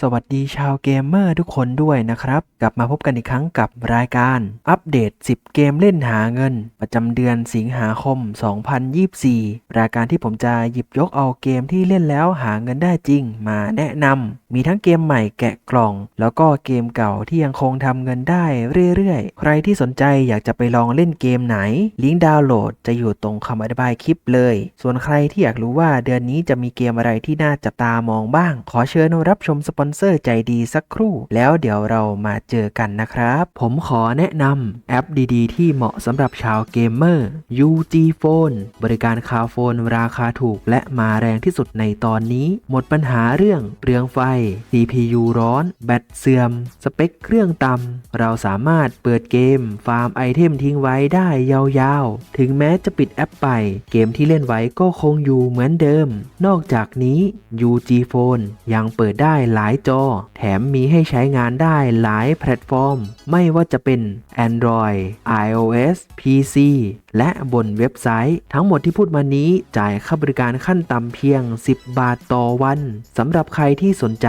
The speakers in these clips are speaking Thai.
สวัสดีชาวเกมเมอร์ทุกคนด้วยนะครับ กลับมาพบกันอีกครั้งกับรายการ อัปเดต 10 เกมเล่นหาเงิน ประจำเดือนสิงหาคม 2024 รายการที่ผมจะหยิบยกเอาเกมที่เล่นแล้วหาเงินได้จริงมาแนะนำ มีทั้งเกมใหม่แกะกล่อง แล้วก็เกมเก่าที่ยังคงทำเงินได้เรื่อยๆ ใครที่สนใจอยากจะไปลองเล่นเกมไหน ลิงก์ดาวน์โหลดจะอยู่ตรงคำอธิบายคลิปเลย ส่วนใครที่อยากรู้ว่าเดือนนี้จะมีเกมอะไรที่น่าจับตามองบ้าง ขอเชิญรับชมสปอนเซอร์ใจดีสักครู่ แล้วเดี๋ยวเรามาเจอกันนะครับ ผมขอแนะนำแอปดีๆ ที่เหมาะสำหรับชาวเกมเมอร์ UG Phone บริการคาโฟนราคาถูก และมาแรงที่สุดในตอนนี้ หมดปัญหาเรื่องเปลืองไฟ CPU ร้อน แบตเสื่อม สเปคเครื่องต่ำ เราสามารถเปิดเกม ฟาร์มไอเทมทิ้งไว้ได้ยาวๆ ถึงแม้จะปิดแอปไป เกมที่เล่นไว้ก็คงอยู่เหมือนเดิม นอกจากนี้ UG Phone ยังเปิดได้หลายจอ แถมมีให้ใช้งานได้หลายแพลตฟอร์ม ไม่ว่าจะเป็น Android iOS PC และบนเว็บไซต์ ทั้งหมดที่พูดมานี้จ่ายค่าบริการขั้นต่ำเพียง 10 บาทต่อวันสำหรับใครที่สนใจ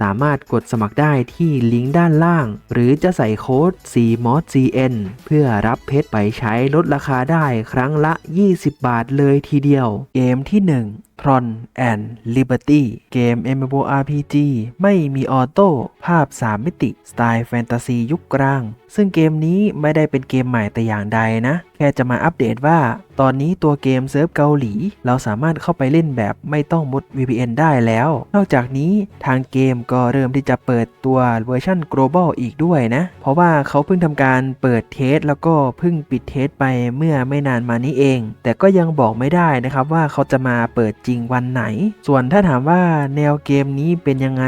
สามารถกดสมัครได้ที่ลิงก์ด้านล่าง หรือจะใส่โค้ด CMODCN เพื่อรับเพชรไปใช้ลดราคาได้ครั้งละ 20 บาทเลยทีเดียว เกมที่ 1 Tron and Liberty เกม MMORPG ไม่มีออโต้ภาพ 3 มิติ สไตล์แฟนตาซียุคกลาง ซึ่งเกมนี้ไม่ได้เป็นเกมใหม่แต่อย่างใดนะ แค่จะมาอัปเดตว่า ตอนนี้ตัวเกมเซิร์ฟเกาหลี เราสามารถเข้าไปเล่นแบบไม่ต้องมุด VPN ได้แล้ว นอกจากนี้ทางเกมก็เริ่มที่จะเปิดตัวเวอร์ชัน global อีกด้วยนะ เพราะว่าเขาเพิ่งทำการเปิดเทส แล้วก็เพิ่งปิดเทสไปเมื่อไม่นานมานี้เอง แต่ก็ยังบอกไม่ได้นะครับว่าเขาจะมาเปิดจริงวันไหน ส่วนถ้าถามว่าแนวเกมนี้เป็นยังไง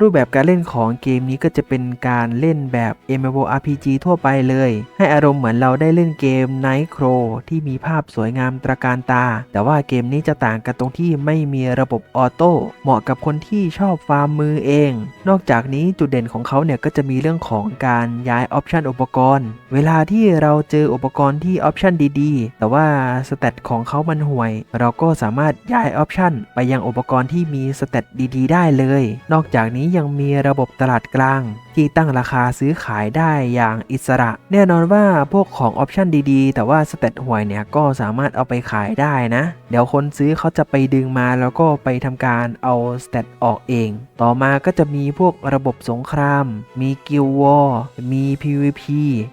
รูปแบบการเล่นของเกมนี้ก็จะเป็นการเล่นแบบ MMORPG ทั่วไปเลย ให้อารมณ์เหมือนเราได้เล่นเกม Night Crow ที่มีภาพสวยงามตระการตา แต่ว่าเกมนี้จะต่างกันตรงที่ไม่มีระบบออโต้เหมาะกับคนที่ชอบฟาร์มมือเอง นอกจากนี้จุดเด่นของเขาเนี่ยก็จะมีเรื่องของการย้ายออปชันอุปกรณ์ เวลาที่เราเจออุปกรณ์ที่ออปชันดีๆ แต่ว่าสเตตของเขามันห่วย เราก็สามารถย้ายออปชันไปยังอุปกรณ์ที่มีสเตตดีๆ ได้เลย นอกจากนี้ยังมีระบบตลาดกลาง ที่ตั้งราคาซื้อขายได้อย่างอิสระ แน่นอนว่าพวกของออปชันดีๆ แต่ว่าสเตตห่วยเนี่ยก็สามารถเอาไปขายได้นะ เดี๋ยวคนซื้อเขาจะไปดึงมาแล้วก็ไปทำการเอาสเตตออกเอง ต่อมาก็จะมีพวกระบบสงคราม มีกิลวอร์มี PVP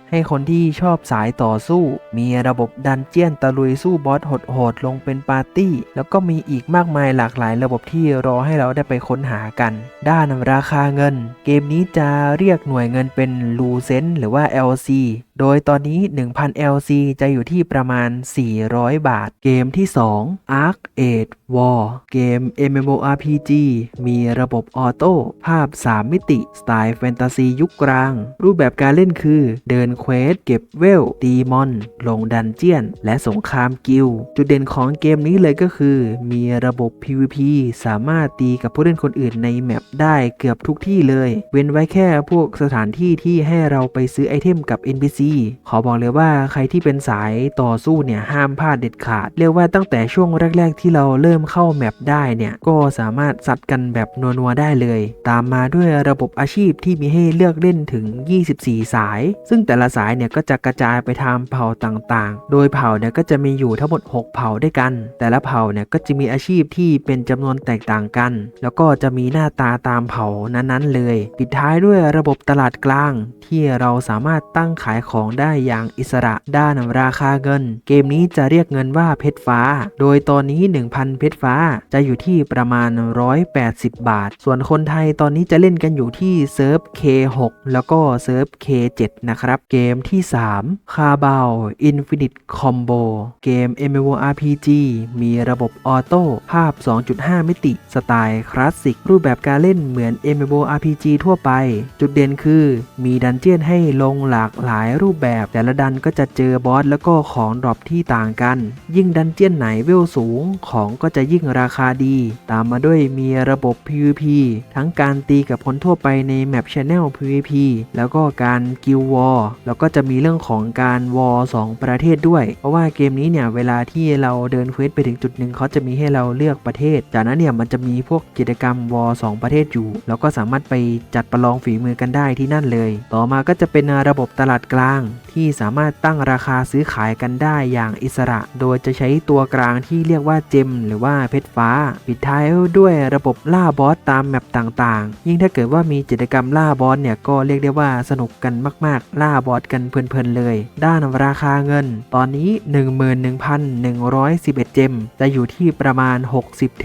ให้คนที่ชอบสายต่อสู้ มีระบบดันเจียนตะลุยสู้บอสโหดๆลงเป็นปาร์ตี้ แล้วก็มีอีกีกมากมายหลากหลายระบบที่รอให้เราได้ไปค้นหากัน ด้านราคาเงิน เกมนี้จะเรียกหน่วยเงินเป็นลูเซนหรือว่า LC โดยตอนนี้ 1,000 LC จะอยู่ที่ประมาณ 400 บาท เกมที่ 2 Arc Age War เกม MMORPG มีระบบออโต้ ภาพ 3 มิติ สไตล์แฟนตาซียุคกลาง รูปแบบการเล่นคือ เดินเควส เก็บเวล ตีมอน ลงดันเจียน และสงครามกิล จุดเด่นของเกมนี้เลยก็คือ มีระบบ PVP สามารถตีกับผู้เล่นคนอื่นในแมปได้เกือบทุกที่เลย เว้นไว้แค่พวกสถานที่ที่ให้เราไปซื้อไอเทมกับ NPC ขอบอกเลยว่าใครที่เป็นสายต่อสู้เนี่ยห้ามพลาดเด็ดขาด เรียกว่าตั้งแต่ช่วงแรก ๆ ที่เราเริ่มเข้าแมปได้เนี่ยก็สามารถสัดกันแบบนัวๆได้เลย ตามมาด้วยระบบอาชีพที่มีให้เลือกเล่นถึง 24 สาย ซึ่งแต่ละสายเนี่ยก็จะกระจายไปทำเผ่าต่างๆ โดยเผ่าเนี่ยก็จะมีอยู่ทั้งหมด 6 เผ่าด้วยกัน แต่ละเผ่าเนี่ยก็จะมีอาาชีพที่เป็นจำนวนแตกต่างกัน แล้วก็จะมีหน้าตาตามเผ่านั้นๆ เลย ปิดท้ายด้วยระบบตลาดกลาง ที่เราสามารถตั้งขายของได้อย่างอิสระด้านราคาเงิน เกมนี้จะเรียกเงินว่าเพชรฟ้า โดยตอนนี้ 1,000 เพชรฟ้าจะอยู่ที่ประมาณ 180 บาท ส่วนคนไทยตอนนี้จะเล่นกันอยู่ที่เซิร์ฟ K6 แล้วก็เซิร์ฟ K7 นะครับเกมที่ 3 คาบาว Infinite Combo เกม MMORPG มีระบบออโต้ภาพ 2.5 มิติ สไตล์คลาสสิก รูปแบบการเล่นเหมือน MMORPG ทั่วไป จุดเด่นคือ มีดันเจียนให้ลงหลากหลายรูปแบบ แต่ละดันก็จะเจอบอสแล้วก็ของดรอปที่ต่างกัน ยิ่งดันเจียนไหนเวลสูง ของก็จะยิ่งราคาดี ตามมาด้วยมีระบบ PVP ทั้งการตีกับคนทั่วไปในแมป Channel PVP แล้วก็การกิลวอร์แล้วก็จะมีเรื่องของการวอร์สองประเทศด้วย เพราะว่าเกมนี้เนี่ยเวลาที่เราเดินเควสไปถึงจุดหนึ่งเขาจะมีให้เราเลือกประเทศ จากนั้นเนี่ยมันจะมีพวกกิจกรรมวอสองประเทศอยู่ เราก็สามารถไปจัดประลองฝีมือกันได้ที่นั่นเลย ต่อมาก็จะเป็นระบบตลาดกลาง ที่สามารถตั้งราคาซื้อขายกันได้อย่างอิสระ โดยจะใช้ตัวกลางที่เรียกว่าเจม หรือว่าเพชรฟ้า ปิดท้ายด้วยระบบล่าบอสตามแมปต่างๆ ยิ่งถ้าเกิดว่ามีกิจกรรมล่าบอสเนี่ยก็เรียกได้ว่าสนุกกันมากๆ ล่าบอสกันเพลินๆเลย ด้านราคาเงิน ตอนนี้ 11,111 เจม จะอยู่ที่ประมาณ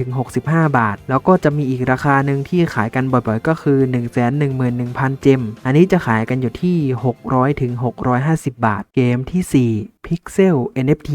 60-65 บาท แล้วก็จะมีอีกราคาหนึ่งที่ขายกันบ่อยๆ ก็คือ 111,000 เจม อันนี้จะขายกันอยู่ที่ 600-650 บาท เกมที่ 4 Pixel NFT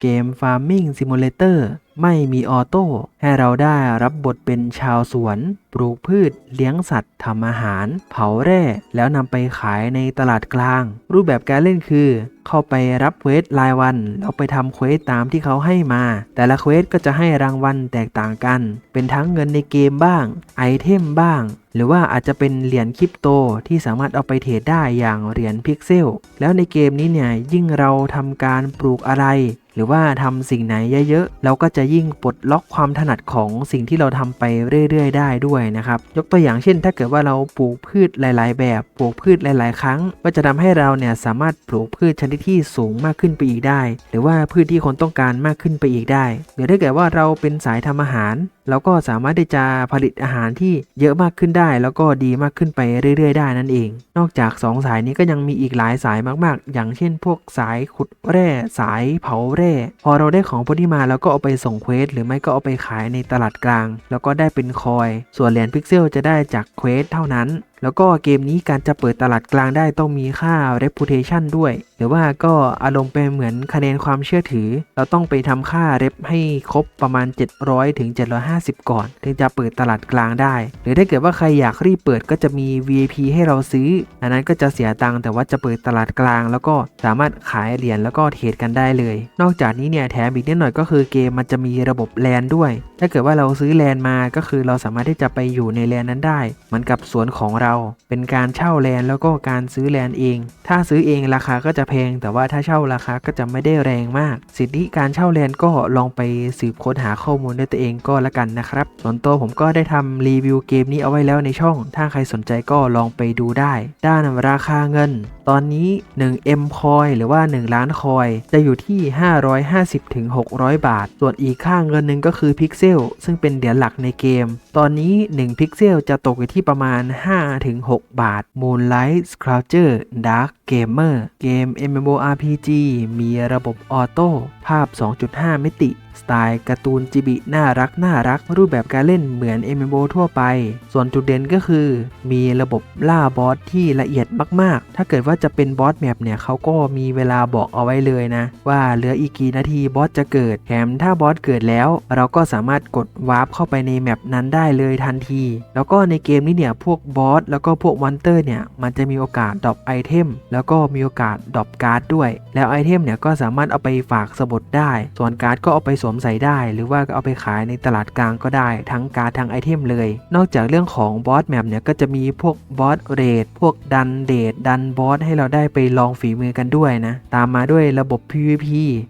เกม Farming Simulator ไม่มีออโต้ ให้เราได้รับบทเป็นชาวสวน ปลูกพืช เลี้ยงสัตว์ทำอาหาร เผาแร่ แล้วนำไปขายในตลาดกลาง รูปแบบการเล่นคือ เข้าไปรับเควสรายวันแล้วไปทำเควสตามที่เขาให้มา แต่ละเควสก็จะให้รางวัลแตกต่างกัน เป็นทั้งเงินในเกมบ้าง ไอเทมบ้าง หรือว่าอาจจะเป็นเหรียญคริปโตที่สามารถเอาไปเทรดได้อย่างเหรียญพิกเซล แล้วในเกมนี้เนี่ยยิ่งเราทำการปลูกอะไรหรือว่าทำสิ่งไหนเยอะๆ เราก็จะยิ่งปลดล็อกความถนัดของสิ่งที่เราทำไปเรื่อยๆ ได้ด้วยนะครับ ยกตัวอย่างเช่น ถ้าเกิดว่าเราปลูกพืชหลาย ๆ แบบ ปลูกพืชหลาย ๆ ครั้ง ก็จะทำให้เราเนี่ยสามารถปลูกพืชชนิดที่สูงมากขึ้นไปอีกได้ หรือว่าพืชที่คนต้องการมากขึ้นไปอีกได้ หรือถ้าเกิดว่าเราเป็นสายทำอาหาร เราก็สามารถที่จะผลิตอาหารที่เยอะมากขึ้นได้ แล้วก็ดีมากขึ้นไปเรื่อย ๆ ได้นั่นเอง นอกจาก 2 สายนี้ก็ยังมีอีกหลายสายมากๆ อย่างเช่น พวกสายขุดแร่สายเผาแร่ พอเราได้ของพวกนี้มาแล้วก็เอาไปส่งเควสหรือไม่ก็เอาไปขายในตลาดกลาง แล้วก็ได้เป็นคอย ส่วนเหรียญพิกเซลจะได้จากเควสเท่านั้น แล้วก็เกมนี้การจะเปิดตลาดกลางได้ต้องมีค่า reputation ด้วย หรือว่าก็อารมณ์เป็นเหมือนคะแนนความเชื่อถือ เราต้องไปทำค่า rep ให้ครบประมาณ 700ถึง750 ก่อน ถึงจะเปิดตลาดกลางได้ หรือถ้าเกิดว่าใครอยากรีบเปิดก็จะมี VIP ให้เราซื้อ อันนั้นก็จะเสียตังค์แต่ว่าจะเปิดตลาดกลาง แล้วก็สามารถขายเหรียญแล้วก็เทรดกันได้เลย นอกจากนี้เนี่ยแถมอีกนิดหน่อยก็คือเกมมันจะมีระบบแลนด้วย ถ้าเกิดว่าเราซื้อแลนมาก็คือเราสามารถที่จะไปอยู่ในแลนนั้นได้เหมือนกับสวนของเราเป็นการเช่าแลนแล้วก็การซื้อแลนเอง ถ้าซื้อเองราคาก็จะแพง แต่ว่าถ้าเช่าราคาก็จะไม่ได้แรงมาก สิทธิการเช่าแลนก็ลองไปสืบค้นหาข้อมูลด้วยตัวเองก็แล้วกันนะครับ ส่วนตัวผมก็ได้ทำรีวิวเกมนี้เอาไว้แล้วในช่อง ถ้าใครสนใจก็ลองไปดูได้ ด้านราคาเงิน ตอนนี้ 1 M คอยหรือว่า 1 ล้านคอยจะอยู่ที่ 550-600 บาท ส่วนอีกค่าเงินหนึ่งก็คือพิกเซลซึ่งเป็นเหรียญหลักในเกม ตอนนี้ 1 พิกเซลจะตกอยู่ที่ประมาณ 5-6 บาท Moonlight Sculpture Dark Gamer เกม MMORPG มีระบบออโต้ภาพ 2.5 มิติสไตล์การ์ตูนจิบิน่ารักน่ารักรูปแบบการเล่นเหมือน MMO ทั่วไป ส่วนจุดเด่นก็คือ มีระบบล่าบอสที่ละเอียดมาก ๆ ถ้าเกิดว่าจะเป็นบอสแมปเนี่ยเขาก็มีเวลาบอกเอาไว้เลยนะ ว่าเหลืออีกกี่นาทีบอสจะเกิดแถมถ้าบอสเกิดแล้ว เราก็สามารถกดวาร์ปเข้าไปในแมปนั้นได้เลยทันที แล้วก็ในเกมนี้เนี่ยพวกบอสแล้วก็พวกมอนเตอร์เนี่ยมันจะมีโอกาสดรอปไอเทมแล้วก็มีโอกาสดรอปการ์ดด้วย แล้วไอเทมเนี่ยก็สามารถเอาไปฝากสมุดได้ ส่วนการ์ดก็เอาไปสวมใส่ได้ หรือว่าเอาไปขายในตลาดกลางก็ได้ ทั้งการ์ดทั้งไอเทมเลย นอกจากเรื่องของบอสแมปเนี่ยก็จะมีพวกบอสเรดพวกดันเดทดันบอสให้เราได้ไปลองฝีมือกันด้วยนะ ตามมาด้วยระบบ PVP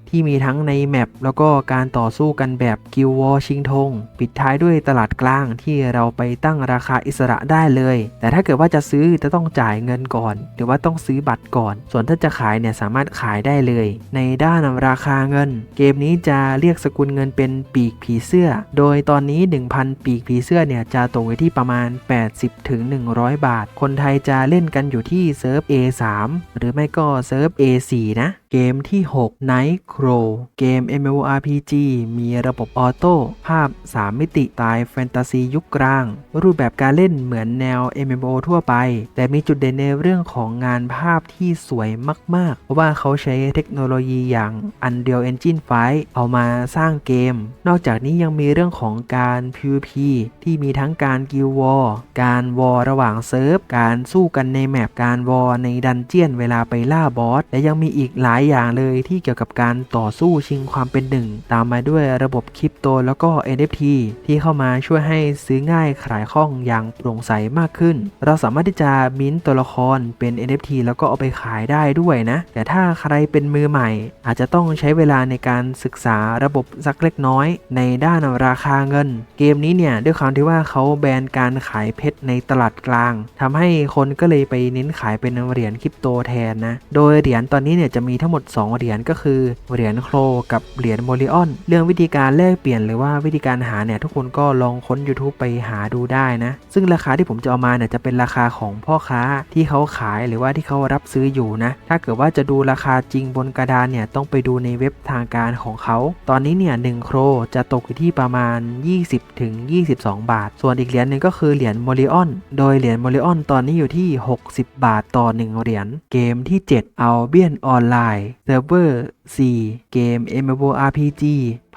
ที่มีทั้งในแมปแล้วก็การต่อสู้กันแบบกิลวอชิงทง ปิดท้ายด้วยตลาดกลางที่เราไปตั้งราคาอิสระได้เลย แต่ถ้าเกิดว่าจะซื้อจะต้องจ่ายเงินก่อน หรือว่าต้องซื้อบัตรก่อน ส่วนถ้าจะขายเนี่ยสามารถขายได้เลย ในด้านราคาเงิน เกมนี้จะเรียกสกุลเงินเป็นปีกผีเสื้อ โดยตอนนี้ 1,000 ปีกผีเสื้อเนี่ยจะตกไว้ที่ประมาณ 80ถึง100 บาท คนไทยจะเล่นกันอยู่ที่เซิร์ฟ A3 หรือไม่ก็เซิร์ฟ A4 นะ เกมที่ 6 Night Crow เกม MMORPG มีระบบออโต้ภาพ 3 มิติตายแฟนตาซียุคกลาง รูปแบบการเล่นเหมือนแนว MMO ทั่วไป แต่มีจุดเด่นในเรื่องของงานภาพที่สวยมาก ๆ เพราะว่าเขาใช้เทคโนโลยีอย่าง Unreal Engine 5เอามาสร้างเกม นอกจากนี้ยังมีเรื่องของการ PVP ที่มีทั้งการกิลวอร์การวอร์ระหว่างเซิร์ฟ การสู้กันในแมป การวอร์ในดันเจียนเวลาไปล่าบอส และยังมีอีกหลายอย่างเลยที่เกี่ยวกับการต่อสู้ชิงความเป็นหนึ่ง ตามมาด้วยระบบคริปโตแล้วก็ NFT ที่เข้ามาช่วยให้ซื้อง่ายขายคล่องอย่างโปร่งใสมากขึ้น เราสามารถที่จะมิ้นท์ตัวละครเป็น NFT แล้วก็เอาไปขายได้ด้วยนะ แต่ถ้าใครเป็นมือใหม่ อาจจะต้องใช้เวลาในการศึกษาระบบสักเล็กน้อยในด้านราคาเงิน เกมนี้เนี่ยด้วยความที่ว่าเขาแบนการขายเพชรในตลาดกลางทำให้คนก็เลยไปเน้นขายเป็นเหรียญคริปโตแทนนะ โดยเหรียญตอนนี้เนี่ยจะมีทั้งหมด 2 เหรียญก็คือเหรียญโครกับเหรียญโมลิออน เรื่องวิธีการแลกเปลี่ยนหรือว่าวิธีการหาเนี่ยทุกคนก็ลองค้น YouTube ไปหาดูได้นะ ซึ่งราคาที่ผมจะเอามาเนี่ยจะเป็นราคาของพ่อค้าที่เขาขายหรือว่าที่เขารับซื้ออยู่นะ ถ้าเกิดว่าจะดูราคาจริงบนกระดานเนี่ยต้องไปดูในเว็บทางการของเขา ตอนนี้นี้เนี่ยหโครจะตกอยู่ที่ประมาณ 20ถึง22 บาท ส่วนอีกเหรียญหนึ่งก็คือเหรียญโมลิออน โดยเหรียญโมลิออนตอนนี้อยู่ที่ 60 บาทต่อ 1 เหรียญ เกมที่ 7 เอาเบียนออนไลน์เซิร์ฟเวอร์ 4 เกม MMORPG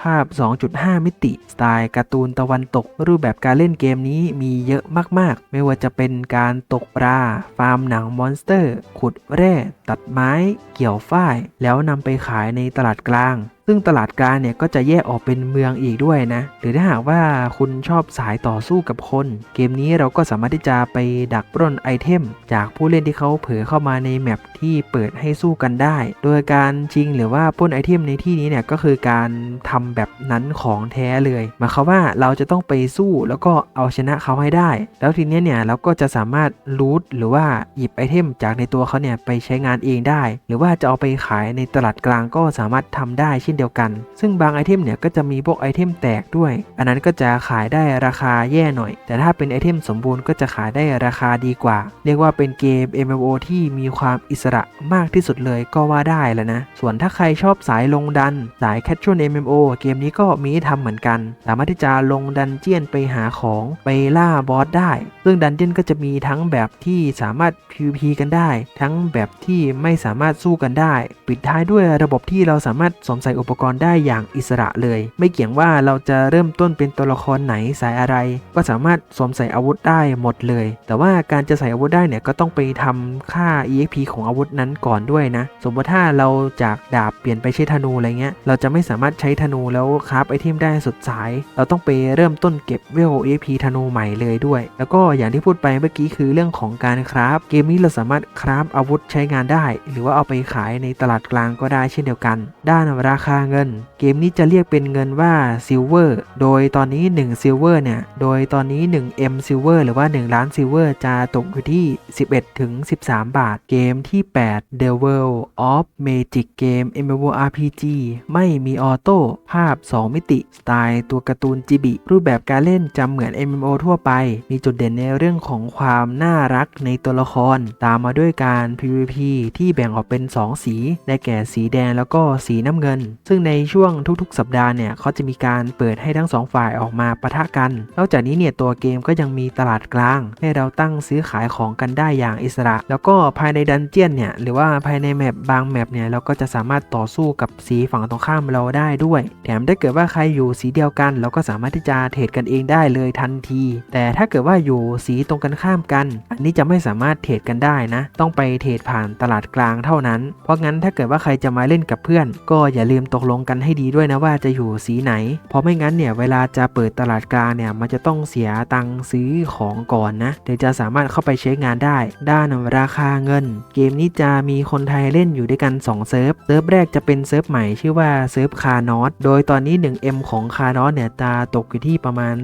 ภาพ 2.5 มิติ สไตล์การ์ตูนตะวันตก รูปแบบการเล่นเกมนี้มีเยอะมาก ๆ ไม่ว่าจะเป็นการตกปลา ฟาร์มหนังมอนสเตอร์ ขุดแร่ ตัดไม้ เกี่ยวฝ้าย แล้วนำไปขายในตลาดกลาง ซึ่งตลาดกลางเนี่ยก็จะแยกออกเป็นเมืองอีกด้วยนะ หรือถ้าหากว่าคุณชอบสายต่อสู้กับคน เกมนี้เราก็สามารถที่จะไปดักปล้นไอเทม จากผู้เล่นที่เขาเผลอเข้ามาในแมปที่เปิดให้สู้กันได้ โดยการชิงหรือว่าปล้นไอเทมในที่นี้เนี่ยก็คือการทำแบบนั้นของแท้เลยหมายความว่าเราจะต้องไปสู้แล้วก็เอาชนะเขาให้ได้ แล้วทีนี้เนี่ยเราก็จะสามารถรูทหรือว่าหยิบไอเทม จากในตัวเขาเนี่ยไปใช้งานเองได้ หรือว่าจะเอาไปขายในตลาดกลางก็สามารถทำได้เช่นเดียวกัน ซึ่งบางไอเทมเนี่ยก็จะมีพวกไอเทมแตกด้วย อันนั้นก็จะขายได้ราคาแย่หน่อย แต่ถ้าเป็นไอเทมสมบูรณ์ก็จะขายได้ราคาดีกว่า เรียกว่าเป็นเกม MMO ที่มีความอิสระมากที่สุดเลยก็ว่าได้แล้วนะ ส่วนถ้าใครชอบสายลงดัน สาย Casual MMO เกมนี้ก็มีให้ทำเหมือนกัน สามารถที่จะลงดันเจียนไปหาของไปล่าบอสได้ ซึ่งดันเจียนก็จะมีทั้งแบบที่สามารถ PVP กันได้ ทั้งแบบที่ไม่สามารถสู้กันได้ ปิดท้ายด้วยระบบที่เราสามารถสวมใส่อุุปกรณ์ได้อย่างอิสระเลย ไม่เกี่ยงว่าเราจะเริ่มต้นเป็นตัวละครไหนสายอะไร ก็สามารถสวมใส่อาวุธได้หมดเลย แต่ว่าการจะใส่อาวุธได้เนี่ยก็ต้องไปทำค่า EXP ของอาวุธนั้นก่อนด้วยนะ สมมติถ้าเราจากดาบเปลี่ยนไปใช้ธนูอะไรเงี้ย เราจะไม่สามารถใช้ธนูแล้วคราฟไอเทมได้สุดสาย เราต้องไปเริ่มต้นเก็บเวล EXP ธนูใหม่เลยด้วย แล้วก็อย่างที่พูดไปเมื่อกี้คือเรื่องของการคราฟเกมนี้เราสามารถคราฟอาวุธใช้งานได้ หรือว่าเอาไปขายในตลาดกลางก็ได้เช่นเดียวกัน ด้านราคาเงินเกมนี้จะเรียกเป็นเงินว่าซิลเวอร์โดยตอนนี้1ซิลเวอร์เนี่ย โดยตอนนี้ 1M ซิลเวอร์หรือว่า 1 ล้านซิลเวอร์จะตกอยู่ที่ 11 ถึง 13 บาท เกมที่ 8 The World of Magic เกม MMORPG ไม่มีออโต้ ภาพ 2 มิติ สไตล์ตัวการ์ตูนจิบิ รูปแบบการเล่นจะเหมือน MMO ทั่วไป มีจุดเด่นในเรื่องของความน่ารักในตัวละคร ตามมาด้วยการ PVP ที่แบ่งออกเป็น 2 สี ได้แก่สีแดงแล้วก็สีน้ำเงิน ซึ่งในช่วงทุกๆ สัปดาห์เนี่ยเขาจะมีการเปิดให้ทั้งสองฝ่ายออกมาปะทะกัน นอกจากนี้เนี่ยตัวเกมก็ยังมีตลาดกลาง ให้เราตั้งซื้อขายของกันได้อย่างอิสระ แล้วก็ภายในดันเจียนเนี่ยหรือว่าภายในแมปบางแมปเนี่ยเราก็จะสามารถต่อสู้กับสีฝั่งตรงข้ามเราได้ด้วย แถมถ้าเกิดว่าใครอยู่สีเดียวกัน เราก็สามารถที่จะเทรดกันเองได้เลยทันที แต่ถ้าเกิดว่าอยู่สีตรงกันข้ามกัน อันนี้จะไม่สามารถเทรดกันได้นะ ต้องไปเทรดผ่านตลาดกลางเท่านั้น เพราะงั้นถ้าเกิดว่าใครจะมาเล่นกับเพื่อน ก็อย่าลืมตกลงกันให้ดีด้วยนะว่าจะอยู่สีไหน เพราะไม่งั้นเนี่ยเวลาจะเปิดตลาดกลางเนี่ยมันจะต้องเสียตังค์ซื้อของก่อนนะถึงจะสามารถเข้าไปใช้งานได้ ด้านราคาเงิน เกมนี้จะมีคนไทยเล่นอยู่ด้วยกัน 2 เซิร์ฟ เซิร์ฟแรกจะเป็นเซิร์ฟใหม่ชื่อว่าเซิร์ฟคานอสโดยตอนนี้ 1M ของคานอสเนี่ยจะตกอยู่ที่ประมาณ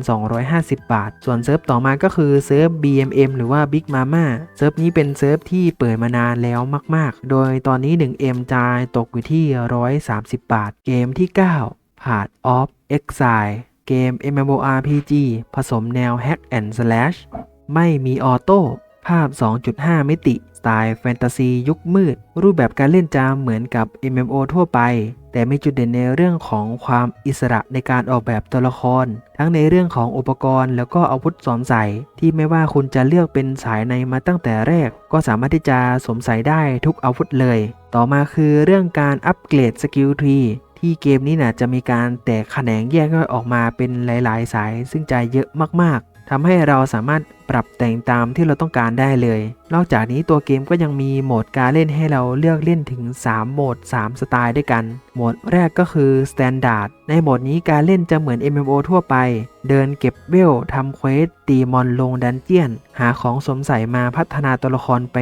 250 บาท ส่วนเซิร์ฟต่อมาก็คือเซิร์ฟ BMM หรือว่า Big Mama เซิร์ฟนี้เป็นเซิร์ฟที่เปิดมานานแล้วมาก ๆ โดยตอนนี้ 1M จะตกอยู่ที่ 130 บาท เกมที่ 9 Path of Exile เกม MMORPG ผสมแนว Hack and Slash ไม่มีออโต้ ภาพ 2.5 มิติ สไตล์แฟนตาซียุคมืด รูปแบบการเล่นจะเหมือนกับ MMO ทั่วไป แต่มีจุดเด่นในเรื่องของความอิสระในการออกแบบตัวละคร ทั้งในเรื่องของอุปกรณ์ แล้วก็อาวุธสวมใส่ ที่ไม่ว่าคุณจะเลือกเป็นสายในมาตั้งแต่แรก ก็สามารถที่จะสวมใส่ได้ทุกอาวุธเลย ต่อมาคือเรื่องการอัปเกรดสกิลทรี ที่เกมนี้นะจะมีการแตกแขนงแยกย่อยออกมาเป็นหลาย ๆ สาย ซึ่งจะเยอะมาก ทำให้เราสามารถปรับแต่งตามที่เราต้องการได้เลย นอกจากนี้ตัวเกมก็ยังมีโหมดการเล่นให้เราเลือกเล่นถึง 3 โหมด 3 สไตล์ด้วยกัน โหมดแรกก็คือ Standard ในโหมดนี้การเล่นจะเหมือน MMO ทั่วไป เดินเก็บเวลทำเควสตีมอนลงดันเจียน หาของสมใส่มาพัฒนาตัวละครไป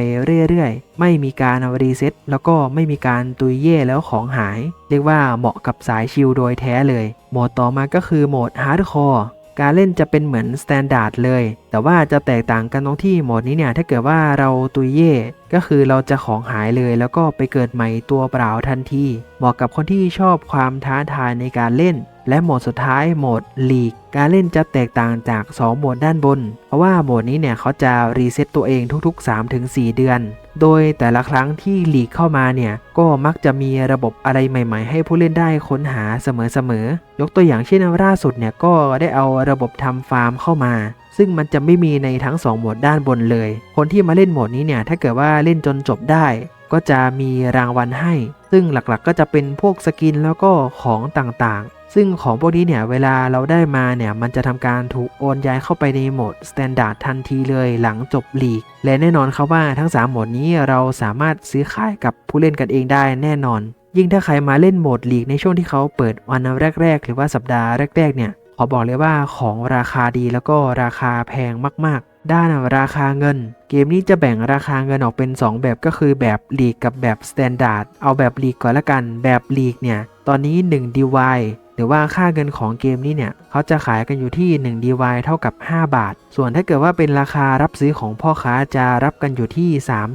เรื่อยๆ ไม่มีการรีเซ็ตแล้วก็ไม่มีการตุยเย่แล้วของหาย เรียกว่าเหมาะกับสายชิลโดยแท้เลย โหมดต่อมาก็คือโหมด Hardcore การเล่นจะเป็นเหมือนสแตนดาร์ดเลย แต่ว่าจะแตกต่างกันตรงที่โหมดนี้เนี่ย ถ้าเกิดว่าเราตุยเย่ก็คือเราจะของหายเลย แล้วก็ไปเกิดใหม่ตัวเปล่าทันที เหมาะกับคนที่ชอบความท้าทายในการเล่น และโหมดสุดท้ายโหมดลีกการเล่นจะแตกต่างจาก 2 โหมดด้านบน เพราะว่าโหมดนี้เนี่ยเขาจะรีเซ็ตตัวเองทุกๆ 3-4 เดือน โดยแต่ละครั้งที่ลีกเข้ามาเนี่ย ก็มักจะมีระบบอะไรใหม่ๆ ให้ผู้เล่นได้ค้นหาเสมอๆ ยกตัวอย่างเช่นล่าสุดเนี่ยก็ได้เอาระบบทำฟาร์มเข้ามา ซึ่งมันจะไม่มีในทั้ง 2 โหมดด้านบนเลย คนที่มาเล่นโหมดนี้เนี่ยถ้าเกิดว่าเล่นจนจบได้ ก็จะมีรางวัลให้ ซึ่งหลักๆก็จะเป็นพวกสกินแล้วก็ของต่างๆ ซึ่งของพวกนี้เนี่ยเวลาเราได้มาเนี่ยมันจะทำการถูกโอนย้ายเข้าไปในโหมด Standard ทันทีเลยหลังจบลีก และแน่นอนครับว่าทั้ง 3 โหมดนี้เราสามารถซื้อขายกับผู้เล่นกันเองได้แน่นอน ยิ่งถ้าใครมาเล่นโหมดลีกในช่วงที่เขาเปิดวันแรก ๆ หรือว่าสัปดาห์แรก ๆ เนี่ยขอบอกเลยว่าของราคาดีแล้วก็ราคาแพงมากๆ ด้านราคาเงิน เกมนี้จะแบ่งราคาเงินออกเป็น 2 แบบก็คือแบบลีกกับแบบสแตนดาร์ดเอาแบบลีกก่อนละกัน แบบลีกเนี่ยตอนนี้1 DY หรือว่าค่าเงินของเกมนี้เนี่ยเขาจะขายกันอยู่ที่ 1 DY เท่ากับ 5 บาท ส่วนถ้าเกิดว่าเป็นราคารับซื้อของพ่อค้าจะรับกันอยู่ที่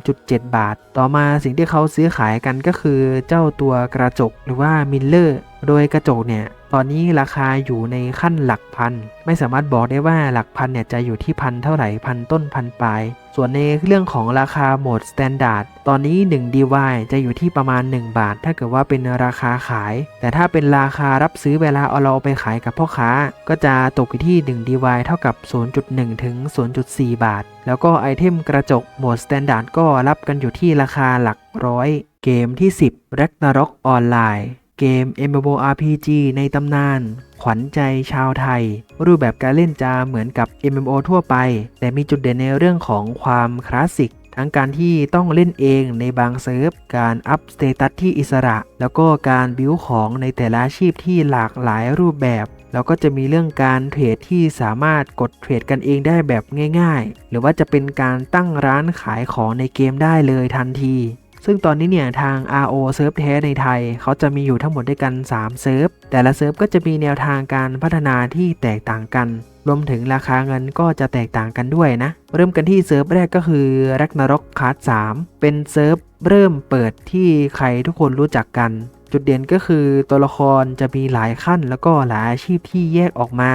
3.7 บาท ต่อมาสิ่งที่เขาซื้อขายกันก็คือเจ้าตัวกระจกหรือว่ามิลเลอร์ โดยกระจกเนี่ยตอนนี้ราคาอยู่ในขั้นหลักพัน ไม่สามารถบอกได้ว่าหลักพันเนี่ยจะอยู่ที่พันเท่าไหร่พันต้นพันปลาย ส่วนในเรื่องของราคาโหมดสแตนดาร์ดตอนนี้1 DY จะอยู่ที่ประมาณ 1 บาท ถ้าเกิดว่าเป็นราคาขาย แต่ถ้าเป็นราคารับซื้อเวลาเอาเราไปขายกับพ่อค้า ก็จะตกอยู่ที่1 DY เท่ากับ 0.1 ถึง 0.4 บาท แล้วก็ไอเทมกระจกโหมดสแตนดาร์ดก็รับกันอยู่ที่ราคาหลักร้อย เกมที่ 10 Ragnarok ออนไลน์ เกม MMORPG ในตำนาน ขวัญใจชาวไทย รูปแบบการเล่นจะเหมือนกับ MMO ทั่วไป แต่มีจุดเด่นในเรื่องของความคลาสสิก ทั้งการที่ต้องเล่นเองในบางเซิร์ฟ การอัพสเตตัสที่อิสระ แล้วก็การบิวของในแต่ละอาชีพที่หลากหลายรูปแบบแล้วก็จะมีเรื่องการเทรดที่สามารถกดเทรดกันเองได้แบบง่าย ๆ หรือว่าจะเป็นการตั้งร้านขายของในเกมได้เลยทันที ซึ่งตอนนี้เนี่ยทาง RO เซิร์ฟแท้ในไทย เขาจะมีอยู่ทั้งหมดด้วยกัน 3 เซิร์ฟ แต่ละเซิร์ฟก็จะมีแนวทางการพัฒนาที่แตกต่างกัน รวมถึงราคาเงินก็จะแตกต่างกันด้วยนะ เริ่มกันที่เซิร์ฟแรกก็คือ Ragnarok Card 3 เป็นเซิร์ฟเริ่มเปิดที่ใครทุกคนรู้จักกัน จุดเด่นก็คือตัวละครจะมีหลายขั้นแล้วก็หลายอาชีพที่แยกออกมา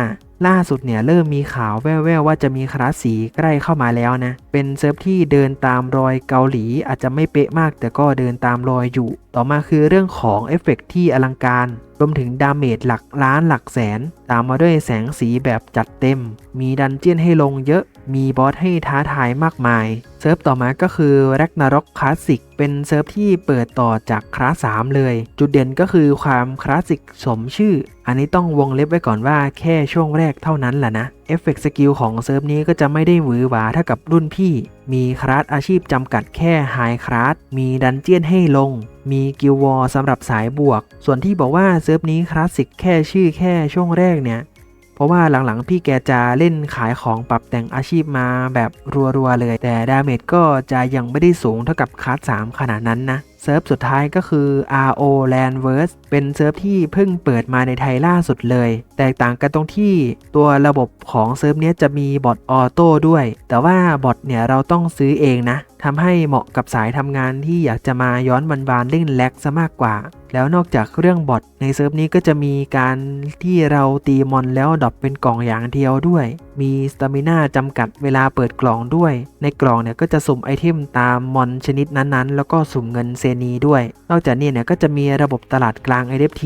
ล่าสุดเนี่ยเริ่มมีข่าวแว่วๆว่าจะมีคลาสสีใกล้เข้ามาแล้วนะ เป็นเซิร์ฟที่เดินตามรอยเกาหลีอาจจะไม่เป๊ะมาก แต่ก็เดินตามรอยอยู่ ต่อมาคือเรื่องของเอฟเฟกต์ที่อลังการ รวมถึงดาเมจหลักล้านหลักแสน ตามมาด้วยแสงสีแบบจัดเต็ม มีดันเจียนให้ลงเยอะ มีบอสให้ท้าทายมากมาย เซิร์ฟต่อมาก็คือ Ragnarok Classic เป็นเซิร์ฟที่เปิดต่อจากคลาส3เลย จุดเด่นก็คือความคลาสสิกสมชื่อ อันนี้ต้องวงเล็บไว้ก่อนว่าแค่ช่วงแรกเท่านั้นแหละนะ เอฟเฟกต์สกิลของเซิร์ฟนี้ก็จะไม่ได้หวือหวาเท่ากับรุ่นพี่ มีคลาสอาชีพจำกัดแค่ไฮคลาส มีดันเจียนให้ลง มีกิลวอร์สำหรับสายบวก ส่วนที่บอกว่าเซิร์ฟนี้คลาสสิกแค่ชื่อแค่ช่วงแรกเนี่ย เพราะว่าหลังๆ พี่แกจะเล่นขายของปรับแต่งอาชีพมาแบบรัวๆเลย แต่ดาเมจก็จะยังไม่ได้สูงเท่ากับคลาส3ขนาดนั้นนะเซิร์ฟสุดท้ายก็คือ RO Landverse เป็นเซิร์ฟที่เพิ่งเปิดมาในไทยล่าสุดเลย แตกต่างกันตรงที่ตัวระบบของเซิร์ฟนี้จะมีบอทออโต้ด้วย แต่ว่าบอทเนี่ยเราต้องซื้อเองนะทำให้เหมาะกับสายทำงานที่อยากจะมาย้อนวันวานเล่นแล็กซะมากกว่า แล้วนอกจากเรื่องบอทในเซิร์ฟนี้ก็จะมีการที่เราตีมอนแล้วดรอปเป็นกล่องอย่างเดียวด้วย มีสตามิน่าจำกัดเวลาเปิดกล่องด้วย ในกล่องเนี่ยก็จะสุ่มไอเทมตามมอนชนิดนั้นๆ แล้วก็สุ่มเงินเซนีด้วย นอกจากนี้เนี่ยก็จะมีระบบตลาดกลาง NFT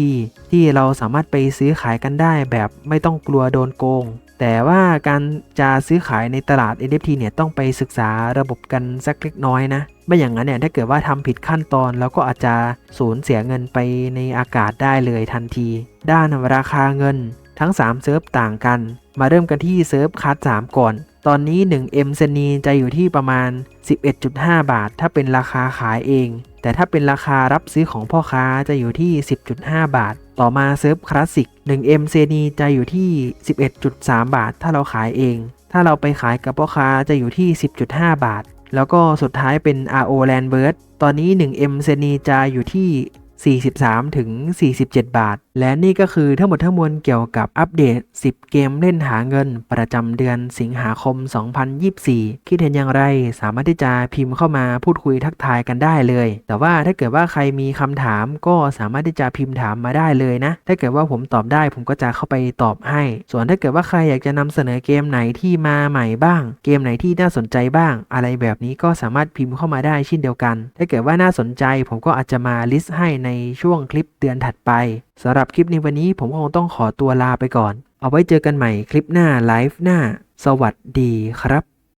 ที่เราสามารถไปซื้อขายกันได้แบบไม่ต้องกลัวโดนโกง แต่ว่าการจะซื้อขายในตลาด NFT เนี่ยต้องไปศึกษาระบบกันสักเล็กน้อยนะ ไม่อย่างนั้นเนี่ยถ้าเกิดว่าทำผิดขั้นตอนแล้วก็อาจจะสูญเสียเงินไปในอากาศได้เลยทันที ด้านราคาเงินทั้ง 3 เซิร์ฟต่างกัน มาเริ่มกันที่เซิร์ฟคัส3ก่อน ตอนนี้ 1M เซนีจะอยู่ที่ประมาณ 11.5 บาท ถ้าเป็นราคาขายเอง แต่ถ้าเป็นราคารับซื้อของพ่อค้าจะอยู่ที่ 10.5 บาท ต่อมาเซิร์ฟคลาสสิก 1M เซนีจะอยู่ที่ 11.3 บาท ถ้าเราขายเอง ถ้าเราไปขายกับพ่อค้าจะอยู่ที่ 10.5 บาท แล้วก็สุดท้ายเป็น RO Landbird ตอนนี้ 1M เซนีจะอยู่ที่ 43 ถึง 47 บาท และนี่ก็คือทั้งหมดทั้งมวลเกี่ยวกับอัปเดต 10 เกมเล่นหาเงิน ประจำเดือนสิงหาคม 2024 คิดเห็นอย่างไร สามารถที่จะพิมพ์เข้ามาพูดคุยทักทายกันได้เลย แต่ว่าถ้าเกิดว่าใครมีคำถามก็สามารถที่จะพิมพ์ถามมาได้เลยนะ ถ้าเกิดว่าผมตอบได้ผมก็จะเข้าไปตอบให้ ส่วนถ้าเกิดว่าใครอยากจะนำเสนอเกมไหนที่มาใหม่บ้าง เกมไหนที่น่าสนใจบ้าง อะไรแบบนี้ก็สามารถพิมพ์เข้ามาได้เช่นเดียวกัน ถ้าเกิดว่าน่าสนใจผมก็อาจจะมาลิสต์ให้ในช่วงคลิปเดือนถัดไปสำหรับคลิปในวันนี้ผมคงต้องขอตัวลาไปก่อน เอาไว้เจอกันใหม่คลิปหน้าไลฟ์หน้า สวัสดีครับ